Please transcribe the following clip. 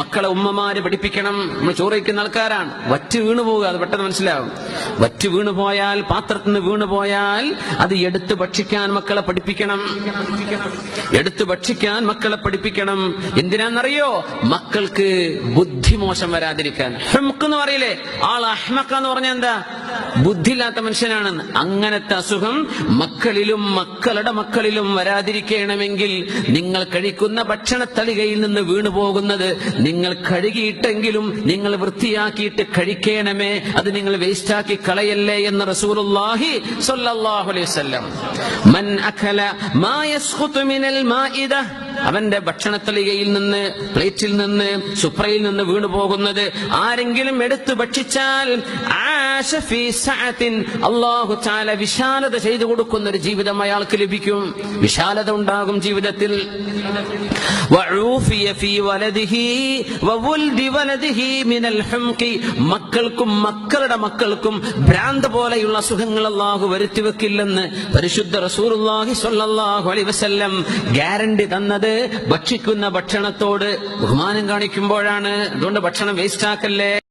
മക്കളെ ഉമ്മമാര് പഠിപ്പിക്കണം. നമ്മൾ ചോറയ്ക്കുന്ന ആൾക്കാരാണ്. വറ്റ് വീണു പോവുക അത് പെട്ടെന്ന് മനസ്സിലാവും. വറ്റ് വീണു പോയാൽ പാത്രത്തിൽ നിന്ന് വീണു പോയാൽ അത് എടുത്ത് ഭക്ഷിക്കാൻ മക്കളെ പഠിപ്പിക്കണം. എടുത്ത് ഭക്ഷിക്കാൻ മക്കളെ പഠിപ്പിക്കണം. എന്തിനാന്നറിയോ മക്കൾക്ക് ബുദ്ധിമോശം വരാതിരിക്കാൻ. ഹെമുക്ക് എന്ന് പറയില്ലേ? ആൾ അഹ്മക്ക എന്ന് പറഞ്ഞാൽ എന്താ? ബുദ്ധിയില്ലാത്ത മനുഷ്യനാണെന്ന്. അങ്ങനത്തെ അസുഖം മക്കളിലും മക്കളുടെ മക്കളിലും വരാതിരിക്കണമെങ്കിൽ നിങ്ങൾ കഴിക്കുന്ന ഭക്ഷണത്തളികയിൽ നിന്ന് വീണു പോകുന്നത് നിങ്ങൾ കഴുകിയിട്ടെങ്കിലും നിങ്ങൾ വൃത്തിയാക്കിയിട്ട് കഴിക്കണമേ അത് നിങ്ങൾ വേസ്റ്റാക്കി കളയല്ലേ എന്ന് റസൂലുള്ളാഹി സ്വല്ലല്ലാഹു അലൈഹി വസല്ലം. മൻ മാ മിനൽ മാഇദ. അവന്റെ ഭക്ഷണത്തളികയിൽ നിന്ന് പ്ലേറ്റിൽ നിന്ന് സുപ്രയിൽ നിന്ന് വീണു പോകുന്നത് ആരെങ്കിലും എടുത്തു ഭക്ഷിച്ചാൽ അള്ളാഹു ചാല വിശാലത ചെയ്തു കൊടുക്കുന്ന ഒരു ജീവിതം അയാൾക്ക് ലഭിക്കും. വിശാലത ഉണ്ടാകും ജീവിതത്തിൽ. മക്കൾക്കും മക്കളുടെ മക്കൾക്കും ഭ്രാന്ത് പോലെയുള്ള അസുഖങ്ങൾ അള്ളാഹു വരുത്തിവെക്കില്ലെന്ന് പരിശുദ്ധ റസൂർ ഗ്യാരണ്ടി തന്നത് ഭക്ഷിക്കുന്ന ഭക്ഷണത്തോട് ബഹുമാനം കാണിക്കുമ്പോഴാണ്. അതുകൊണ്ട് ഭക്ഷണം വേസ്റ്റ് ആക്കല്ലേ?